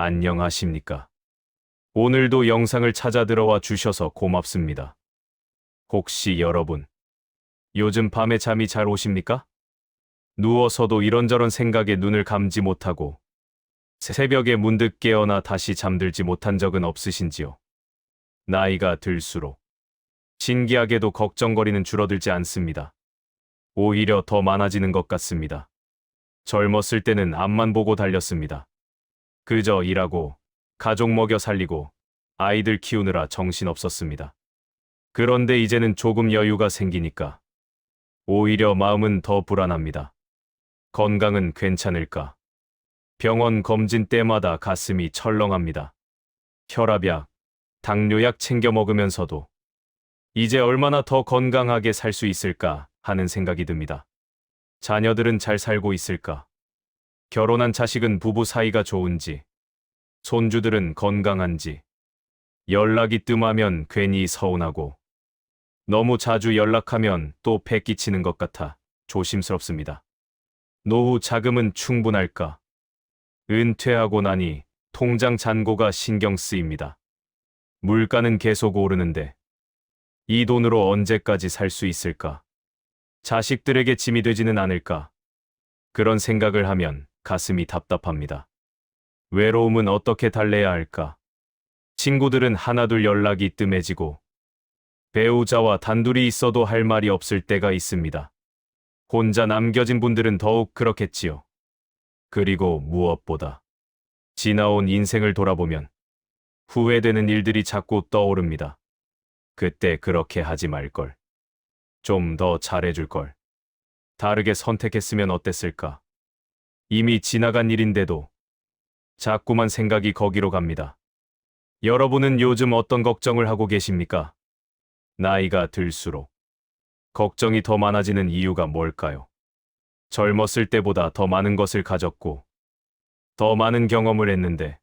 안녕하십니까. 오늘도 영상을 찾아 들어와 주셔서 고맙습니다. 혹시 여러분, 요즘 밤에 잠이 잘 오십니까? 누워서도 이런저런 생각에 눈을 감지 못하고 새벽에 문득 깨어나 다시 잠들지 못한 적은 없으신지요? 나이가 들수록 신기하게도 걱정거리는 줄어들지 않습니다. 오히려 더 많아지는 것 같습니다. 젊었을 때는 앞만 보고 달렸습니다. 그저 일하고 가족 먹여 살리고 아이들 키우느라 정신 없었습니다. 그런데 이제는 조금 여유가 생기니까 오히려 마음은 더 불안합니다. 건강은 괜찮을까? 병원 검진 때마다 가슴이 철렁합니다. 혈압약, 당뇨약 챙겨 먹으면서도 이제 얼마나 더 건강하게 살 수 있을까 하는 생각이 듭니다. 자녀들은 잘 살고 있을까? 결혼한 자식은 부부 사이가 좋은지, 손주들은 건강한지, 연락이 뜸하면 괜히 서운하고, 너무 자주 연락하면 또배 끼치는 것 같아 조심스럽습니다. 노후 자금은 충분할까? 은퇴하고 나니 통장 잔고가 신경 쓰입니다. 물가는 계속 오르는데 이 돈으로 언제까지 살 수 있을까? 자식들에게 짐이 되지는 않을까? 그런 생각을 하면 가슴이 답답합니다. 외로움은 어떻게 달래야 할까? 친구들은 하나둘 연락이 뜸해지고 배우자와 단둘이 있어도 할 말이 없을 때가 있습니다. 혼자 남겨진 분들은 더욱 그렇겠지요. 그리고 무엇보다 지나온 인생을 돌아보면 후회되는 일들이 자꾸 떠오릅니다. 그때 그렇게 하지 말걸. 좀 더 잘해줄걸. 다르게 선택했으면 어땠을까? 이미 지나간 일인데도 자꾸만 생각이 거기로 갑니다. 여러분은 요즘 어떤 걱정을 하고 계십니까? 나이가 들수록 걱정이 더 많아지는 이유가 뭘까요? 젊었을 때보다 더 많은 것을 가졌고 더 많은 경험을 했는데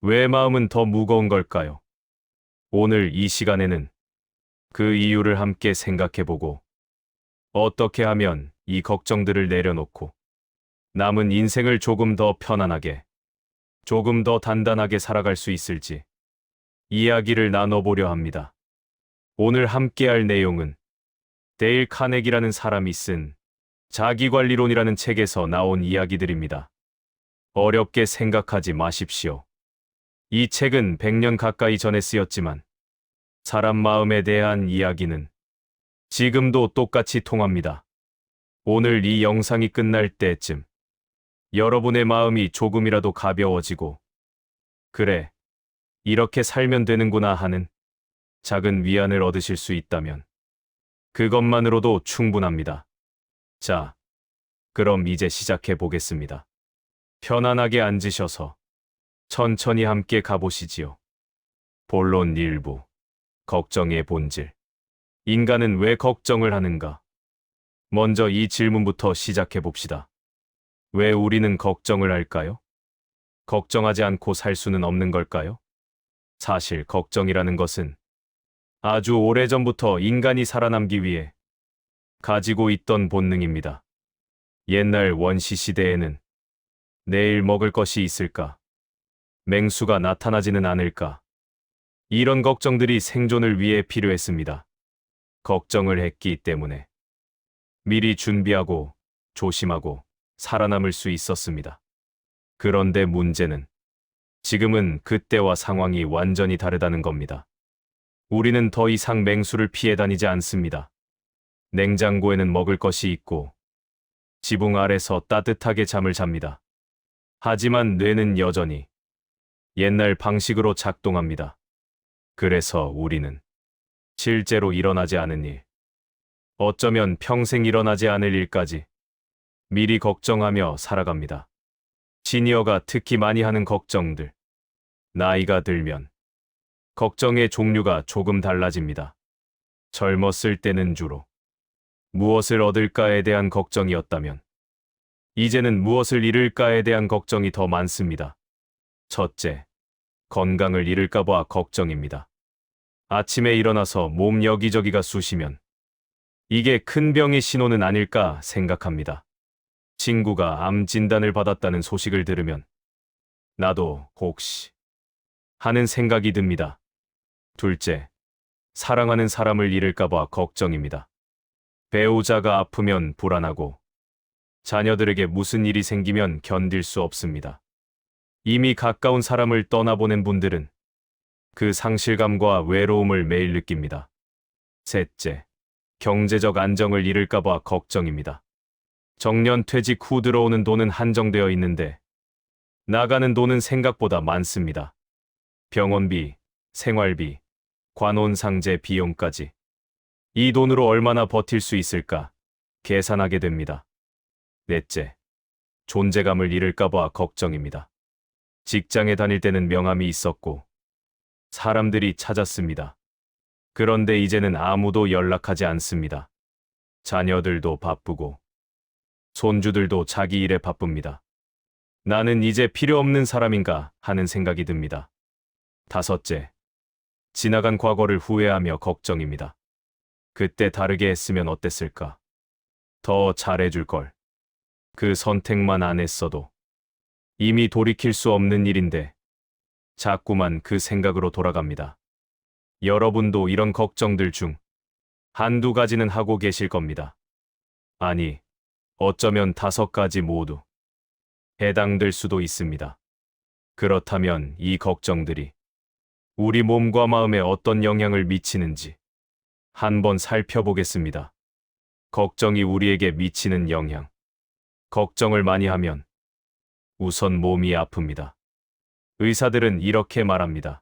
왜 마음은 더 무거운 걸까요? 오늘 이 시간에는 그 이유를 함께 생각해보고 어떻게 하면 이 걱정들을 내려놓고 남은 인생을 조금 더 편안하게, 조금 더 단단하게 살아갈 수 있을지 이야기를 나눠보려 합니다. 오늘 함께 할 내용은 데일 카네기라는 사람이 쓴 자기관리론이라는 책에서 나온 이야기들입니다. 어렵게 생각하지 마십시오. 이 책은 100년 가까이 전에 쓰였지만 사람 마음에 대한 이야기는 지금도 똑같이 통합니다. 오늘 이 영상이 끝날 때쯤 여러분의 마음이 조금이라도 가벼워지고 그래, 이렇게 살면 되는구나 하는 작은 위안을 얻으실 수 있다면 그것만으로도 충분합니다. 자, 그럼 이제 시작해 보겠습니다. 편안하게 앉으셔서 천천히 함께 가보시지요. 본론 일부. 걱정의 본질. 인간은 왜 걱정을 하는가? 먼저 이 질문부터 시작해 봅시다. 왜 우리는 걱정을 할까요? 걱정하지 않고 살 수는 없는 걸까요? 사실 걱정이라는 것은 아주 오래전부터 인간이 살아남기 위해 가지고 있던 본능입니다. 옛날 원시 시대에는 내일 먹을 것이 있을까? 맹수가 나타나지는 않을까? 이런 걱정들이 생존을 위해 필요했습니다. 걱정을 했기 때문에 미리 준비하고 조심하고 살아남을 수 있었습니다. 그런데 문제는 지금은 그때와 상황이 완전히 다르다는 겁니다. 우리는 더 이상 맹수를 피해 다니지 않습니다. 냉장고에는 먹을 것이 있고 지붕 아래서 따뜻하게 잠을 잡니다. 하지만 뇌는 여전히 옛날 방식으로 작동합니다. 그래서 우리는 실제로 일어나지 않은 일, 어쩌면 평생 일어나지 않을 일까지 미리 걱정하며 살아갑니다. 시니어가 특히 많이 하는 걱정들. 나이가 들면 걱정의 종류가 조금 달라집니다. 젊었을 때는 주로 무엇을 얻을까에 대한 걱정이었다면 이제는 무엇을 잃을까에 대한 걱정이 더 많습니다. 첫째, 건강을 잃을까봐 걱정입니다. 아침에 일어나서 몸 여기저기가 쑤시면 이게 큰 병의 신호는 아닐까 생각합니다. 친구가 암 진단을 받았다는 소식을 들으면 나도 혹시 하는 생각이 듭니다. 둘째, 사랑하는 사람을 잃을까봐 걱정입니다. 배우자가 아프면 불안하고 자녀들에게 무슨 일이 생기면 견딜 수 없습니다. 이미 가까운 사람을 떠나보낸 분들은 그 상실감과 외로움을 매일 느낍니다. 셋째, 경제적 안정을 잃을까봐 걱정입니다. 정년 퇴직 후 들어오는 돈은 한정되어 있는데 나가는 돈은 생각보다 많습니다. 병원비, 생활비, 관혼상제 비용까지. 이 돈으로 얼마나 버틸 수 있을까 계산하게 됩니다. 넷째, 존재감을 잃을까봐 걱정입니다. 직장에 다닐 때는 명함이 있었고, 사람들이 찾았습니다. 그런데 이제는 아무도 연락하지 않습니다. 자녀들도 바쁘고, 손주들도 자기 일에 바쁩니다. 나는 이제 필요 없는 사람인가 하는 생각이 듭니다. 다섯째, 지나간 과거를 후회하며 걱정입니다. 그때 다르게 했으면 어땠을까? 더 잘해줄 걸. 그 선택만 안 했어도 이미 돌이킬 수 없는 일인데 자꾸만 그 생각으로 돌아갑니다. 여러분도 이런 걱정들 중 한두 가지는 하고 계실 겁니다. 아니, 어쩌면 다섯 가지 모두 해당될 수도 있습니다. 그렇다면 이 걱정들이 우리 몸과 마음에 어떤 영향을 미치는지 한번 살펴보겠습니다. 걱정이 우리에게 미치는 영향. 걱정을 많이 하면 우선 몸이 아픕니다. 의사들은 이렇게 말합니다.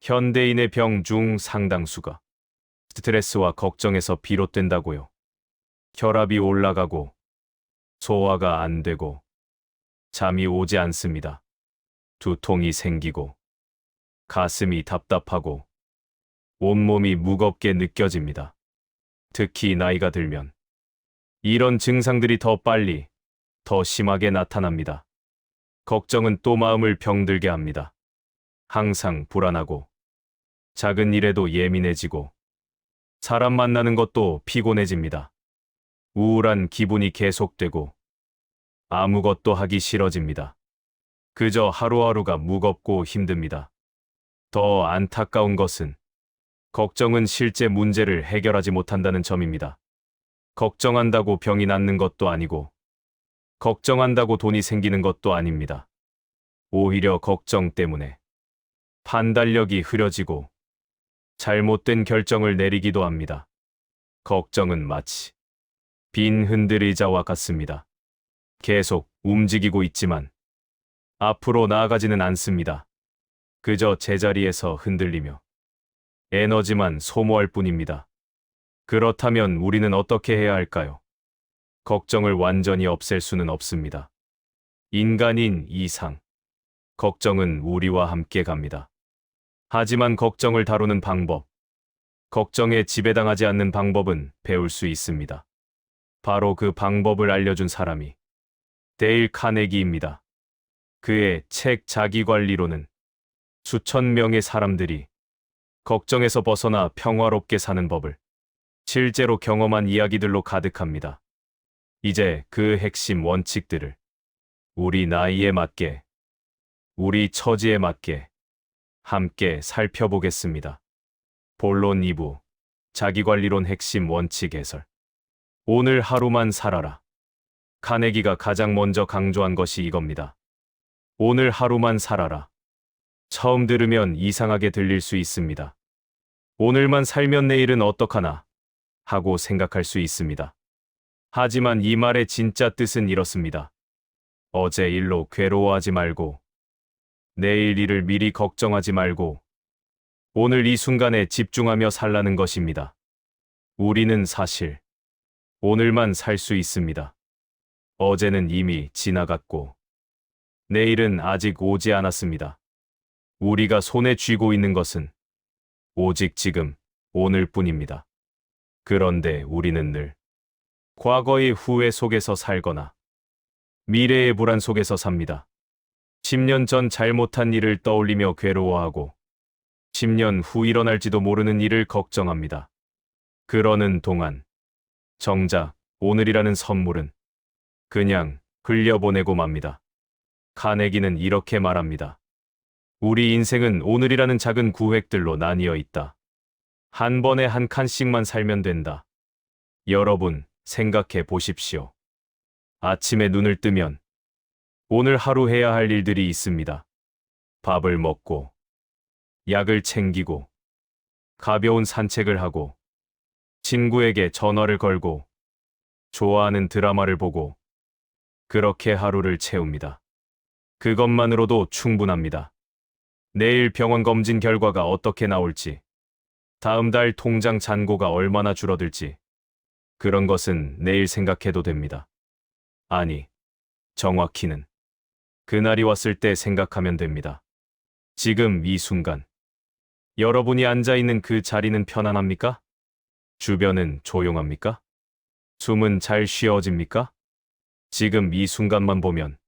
현대인의 병 중 상당수가 스트레스와 걱정에서 비롯된다고요. 혈압이 올라가고 소화가 안 되고 잠이 오지 않습니다. 두통이 생기고 가슴이 답답하고 온몸이 무겁게 느껴집니다. 특히 나이가 들면 이런 증상들이 더 빨리, 더 심하게 나타납니다. 걱정은 또 마음을 병들게 합니다. 항상 불안하고 작은 일에도 예민해지고 사람 만나는 것도 피곤해집니다. 우울한 기분이 계속되고 아무것도 하기 싫어집니다. 그저 하루하루가 무겁고 힘듭니다. 더 안타까운 것은 걱정은 실제 문제를 해결하지 못한다는 점입니다. 걱정한다고 병이 낫는 것도 아니고, 걱정한다고 돈이 생기는 것도 아닙니다. 오히려 걱정 때문에 판단력이 흐려지고 잘못된 결정을 내리기도 합니다. 걱정은 마치 빈 흔들의자와 같습니다. 계속 움직이고 있지만 앞으로 나아가지는 않습니다. 그저 제자리에서 흔들리며 에너지만 소모할 뿐입니다. 그렇다면 우리는 어떻게 해야 할까요? 걱정을 완전히 없앨 수는 없습니다. 인간인 이상. 걱정은 우리와 함께 갑니다. 하지만 걱정을 다루는 방법, 걱정에 지배당하지 않는 방법은 배울 수 있습니다. 바로 그 방법을 알려준 사람이 데일 카네기입니다. 그의 책 자기관리로는 수천 명의 사람들이 걱정에서 벗어나 평화롭게 사는 법을 실제로 경험한 이야기들로 가득합니다. 이제 그 핵심 원칙들을 우리 나이에 맞게, 우리 처지에 맞게 함께 살펴보겠습니다. 본론 2부 자기관리론 핵심 원칙 해설 오늘 하루만 살아라. 카네기가 가장 먼저 강조한 것이 이겁니다. 오늘 하루만 살아라. 처음 들으면 이상하게 들릴 수 있습니다. 오늘만 살면 내일은 어떡하나 하고 생각할 수 있습니다. 하지만 이 말의 진짜 뜻은 이렇습니다. 어제 일로 괴로워하지 말고, 내일 일을 미리 걱정하지 말고, 오늘 이 순간에 집중하며 살라는 것입니다. 우리는 사실, 오늘만 살 수 있습니다. 어제는 이미 지나갔고, 내일은 아직 오지 않았습니다. 우리가 손에 쥐고 있는 것은 오직 지금, 오늘 뿐입니다. 그런데 우리는 늘 과거의 후회 속에서 살거나 미래의 불안 속에서 삽니다. 10년 전 잘못한 일을 떠올리며 괴로워하고 10년 후 일어날지도 모르는 일을 걱정합니다. 그러는 동안 정작 오늘이라는 선물은 그냥 흘려보내고 맙니다. 카네기는 이렇게 말합니다. 우리 인생은 오늘이라는 작은 구획들로 나뉘어 있다. 한 번에 한 칸씩만 살면 된다. 여러분, 생각해 보십시오. 아침에 눈을 뜨면 오늘 하루 해야 할 일들이 있습니다. 밥을 먹고, 약을 챙기고, 가벼운 산책을 하고, 친구에게 전화를 걸고, 좋아하는 드라마를 보고, 그렇게 하루를 채웁니다. 그것만으로도 충분합니다. 내일 병원 검진 결과가 어떻게 나올지, 다음 달 통장 잔고가 얼마나 줄어들지, 그런 것은 내일 생각해도 됩니다. 아니, 정확히는 그날이 왔을 때 생각하면 됩니다. 지금 이 순간, 여러분이 앉아 있는 그 자리는 편안합니까? 주변은 조용합니까? 숨은 잘 쉬어집니까? 지금 이 순간만 보면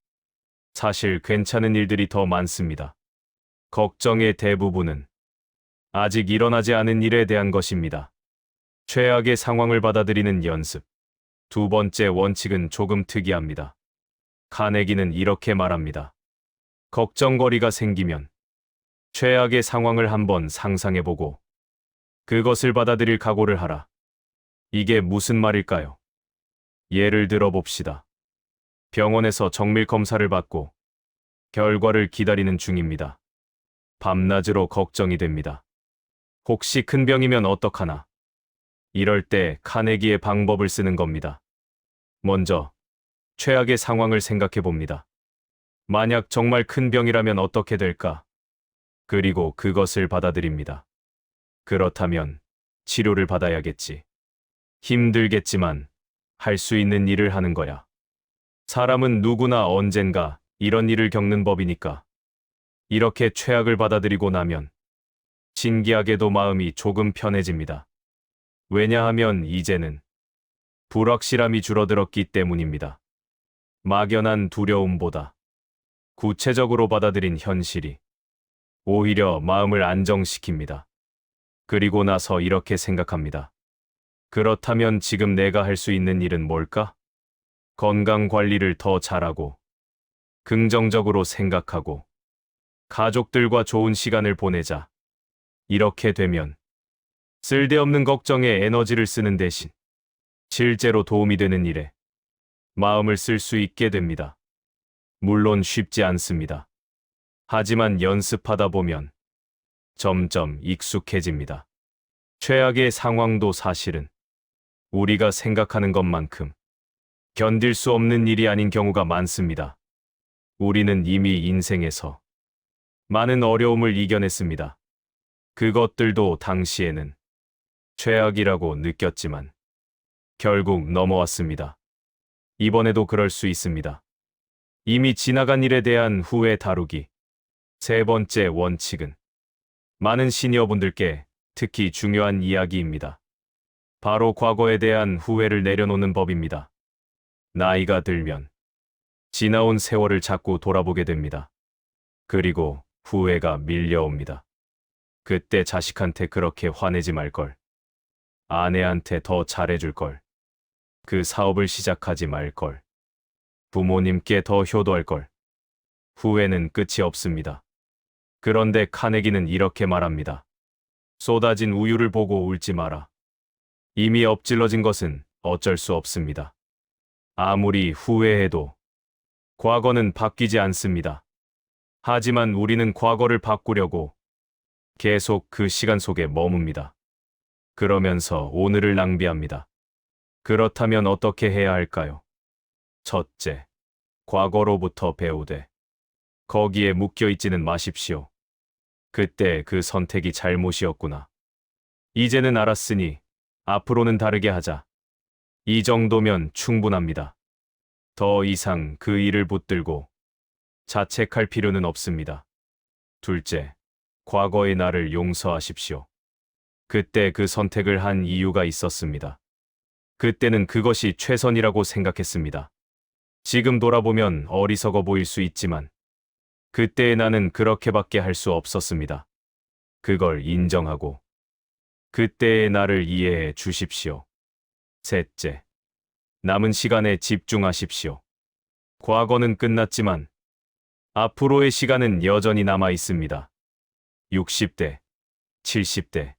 사실 괜찮은 일들이 더 많습니다. 걱정의 대부분은 아직 일어나지 않은 일에 대한 것입니다. 최악의 상황을 받아들이는 연습. 두 번째 원칙은 조금 특이합니다. 카네기는 이렇게 말합니다. 걱정거리가 생기면 최악의 상황을 한번 상상해보고 그것을 받아들일 각오를 하라. 이게 무슨 말일까요? 예를 들어 봅시다. 병원에서 정밀 검사를 받고 결과를 기다리는 중입니다. 밤낮으로 걱정이 됩니다. 혹시 큰 병이면 어떡하나? 이럴 때 카네기의 방법을 쓰는 겁니다. 먼저, 최악의 상황을 생각해 봅니다. 만약 정말 큰 병이라면 어떻게 될까? 그리고 그것을 받아들입니다. 그렇다면 치료를 받아야겠지. 힘들겠지만 할 수 있는 일을 하는 거야. 사람은 누구나 언젠가 이런 일을 겪는 법이니까. 이렇게 최악을 받아들이고 나면 신기하게도 마음이 조금 편해집니다. 왜냐하면 이제는 불확실함이 줄어들었기 때문입니다. 막연한 두려움보다 구체적으로 받아들인 현실이 오히려 마음을 안정시킵니다. 그리고 나서 이렇게 생각합니다. 그렇다면 지금 내가 할 수 있는 일은 뭘까? 건강 관리를 더 잘하고, 긍정적으로 생각하고, 가족들과 좋은 시간을 보내자. 이렇게 되면 쓸데없는 걱정에 에너지를 쓰는 대신 실제로 도움이 되는 일에 마음을 쓸 수 있게 됩니다. 물론 쉽지 않습니다. 하지만 연습하다 보면 점점 익숙해집니다. 최악의 상황도 사실은 우리가 생각하는 것만큼 견딜 수 없는 일이 아닌 경우가 많습니다. 우리는 이미 인생에서 많은 어려움을 이겨냈습니다. 그것들도 당시에는 최악이라고 느꼈지만 결국 넘어왔습니다. 이번에도 그럴 수 있습니다. 이미 지나간 일에 대한 후회 다루기. 세 번째 원칙은 많은 시니어분들께 특히 중요한 이야기입니다. 바로 과거에 대한 후회를 내려놓는 법입니다. 나이가 들면 지나온 세월을 자꾸 돌아보게 됩니다. 그리고 후회가 밀려옵니다. 그때 자식한테 그렇게 화내지 말걸. 아내한테 더 잘해줄 걸. 그 사업을 시작하지 말걸. 부모님께 더 효도할 걸. 후회는 끝이 없습니다. 그런데 카네기는 이렇게 말합니다. 쏟아진 우유를 보고 울지 마라. 이미 엎질러진 것은 어쩔 수 없습니다. 아무리 후회해도 과거는 바뀌지 않습니다. 하지만 우리는 과거를 바꾸려고 계속 그 시간 속에 머뭅니다. 그러면서 오늘을 낭비합니다. 그렇다면 어떻게 해야 할까요? 첫째, 과거로부터 배우되 거기에 묶여 있지는 마십시오. 그때 그 선택이 잘못이었구나. 이제는 알았으니 앞으로는 다르게 하자. 이 정도면 충분합니다. 더 이상 그 일을 붙들고 자책할 필요는 없습니다. 둘째, 과거의 나를 용서하십시오. 그때 그 선택을 한 이유가 있었습니다. 그때는 그것이 최선이라고 생각했습니다. 지금 돌아보면 어리석어 보일 수 있지만, 그때의 나는 그렇게밖에 할 수 없었습니다. 그걸 인정하고, 그때의 나를 이해해 주십시오. 셋째, 남은 시간에 집중하십시오. 과거는 끝났지만, 앞으로의 시간은 여전히 남아 있습니다. 60대, 70대,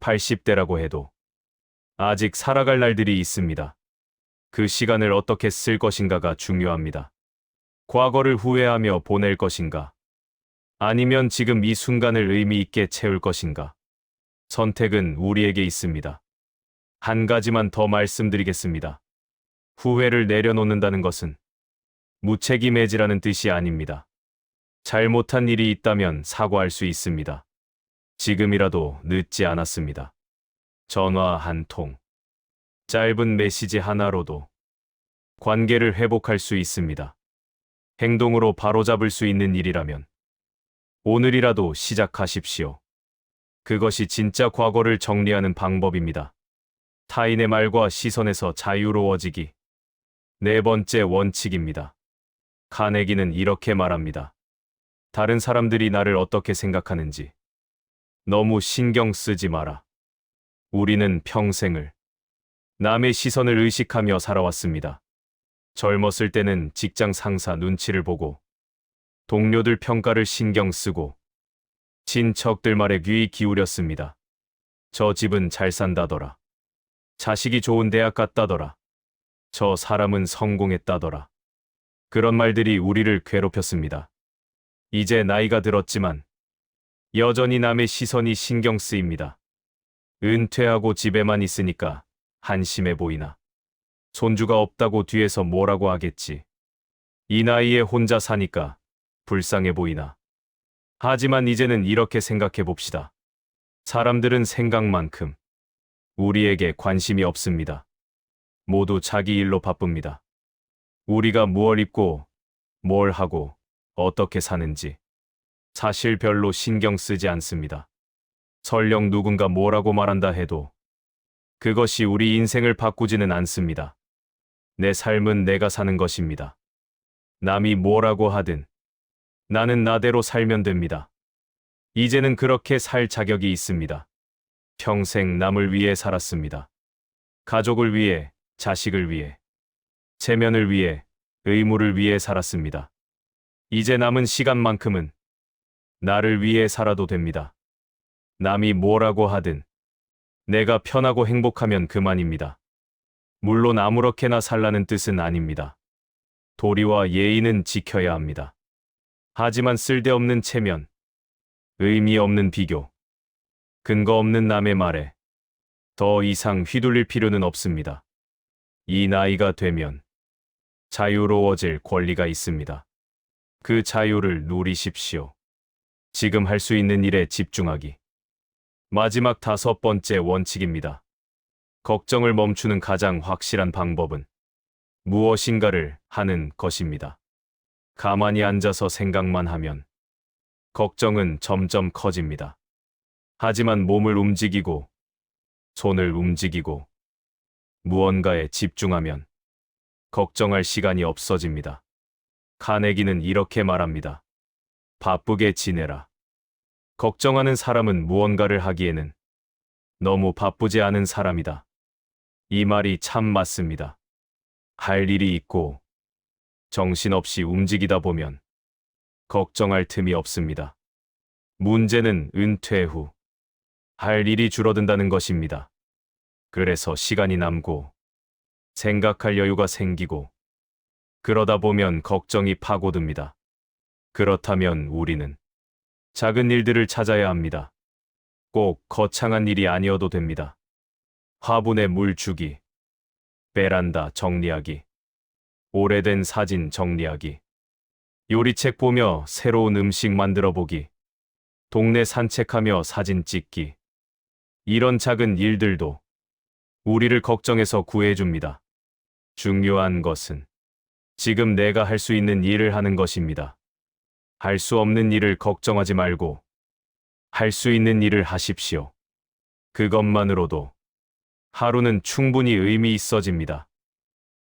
80대라고 해도 아직 살아갈 날들이 있습니다. 그 시간을 어떻게 쓸 것인가가 중요합니다. 과거를 후회하며 보낼 것인가? 아니면 지금 이 순간을 의미 있게 채울 것인가? 선택은 우리에게 있습니다. 한 가지만 더 말씀드리겠습니다. 후회를 내려놓는다는 것은 무책임해지라는 뜻이 아닙니다. 잘못한 일이 있다면 사과할 수 있습니다. 지금이라도 늦지 않았습니다. 전화 한 통, 짧은 메시지 하나로도 관계를 회복할 수 있습니다. 행동으로 바로잡을 수 있는 일이라면 오늘이라도 시작하십시오. 그것이 진짜 과거를 정리하는 방법입니다. 타인의 말과 시선에서 자유로워지기. 네 번째 원칙입니다. 카네기는 이렇게 말합니다. 다른 사람들이 나를 어떻게 생각하는지 너무 신경 쓰지 마라. 우리는 평생을 남의 시선을 의식하며 살아왔습니다. 젊었을 때는 직장 상사 눈치를 보고 동료들 평가를 신경 쓰고 친척들 말에 귀 기울였습니다. 저 집은 잘 산다더라. 자식이 좋은 대학 갔다더라. 저 사람은 성공했다더라. 그런 말들이 우리를 괴롭혔습니다. 이제 나이가 들었지만 여전히 남의 시선이 신경 쓰입니다. 은퇴하고 집에만 있으니까 한심해 보이나. 손주가 없다고 뒤에서 뭐라고 하겠지. 이 나이에 혼자 사니까 불쌍해 보이나. 하지만 이제는 이렇게 생각해 봅시다. 사람들은 생각만큼 우리에게 관심이 없습니다. 모두 자기 일로 바쁩니다. 우리가 무얼 입고, 뭘 하고, 어떻게 사는지 사실 별로 신경 쓰지 않습니다. 설령 누군가 뭐라고 말한다 해도 그것이 우리 인생을 바꾸지는 않습니다. 내 삶은 내가 사는 것입니다. 남이 뭐라고 하든 나는 나대로 살면 됩니다. 이제는 그렇게 살 자격이 있습니다. 평생 남을 위해 살았습니다. 가족을 위해, 자식을 위해, 체면을 위해, 의무를 위해 살았습니다. 이제 남은 시간만큼은 나를 위해 살아도 됩니다. 남이 뭐라고 하든 내가 편하고 행복하면 그만입니다. 물론 아무렇게나 살라는 뜻은 아닙니다. 도리와 예의는 지켜야 합니다. 하지만 쓸데없는 체면, 의미 없는 비교, 근거 없는 남의 말에 더 이상 휘둘릴 필요는 없습니다. 이 나이가 되면 자유로워질 권리가 있습니다. 그 자유를 누리십시오. 지금 할 수 있는 일에 집중하기. 마지막 다섯 번째 원칙입니다. 걱정을 멈추는 가장 확실한 방법은 무엇인가를 하는 것입니다. 가만히 앉아서 생각만 하면 걱정은 점점 커집니다. 하지만 몸을 움직이고 손을 움직이고 무언가에 집중하면 걱정할 시간이 없어집니다. 카네기는 이렇게 말합니다. 바쁘게 지내라. 걱정하는 사람은 무언가를 하기에는 너무 바쁘지 않은 사람이다. 이 말이 참 맞습니다. 할 일이 있고 정신없이 움직이다 보면 걱정할 틈이 없습니다. 문제는 은퇴 후 할 일이 줄어든다는 것입니다. 그래서 시간이 남고 생각할 여유가 생기고 그러다 보면 걱정이 파고듭니다. 그렇다면 우리는 작은 일들을 찾아야 합니다. 꼭 거창한 일이 아니어도 됩니다. 화분에 물 주기, 베란다 정리하기, 오래된 사진 정리하기, 요리책 보며 새로운 음식 만들어 보기, 동네 산책하며 사진 찍기. 이런 작은 일들도 우리를 걱정해서 구해줍니다. 중요한 것은 지금 내가 할 수 있는 일을 하는 것입니다. 할 수 없는 일을 걱정하지 말고 할 수 있는 일을 하십시오. 그것만으로도 하루는 충분히 의미 있어집니다.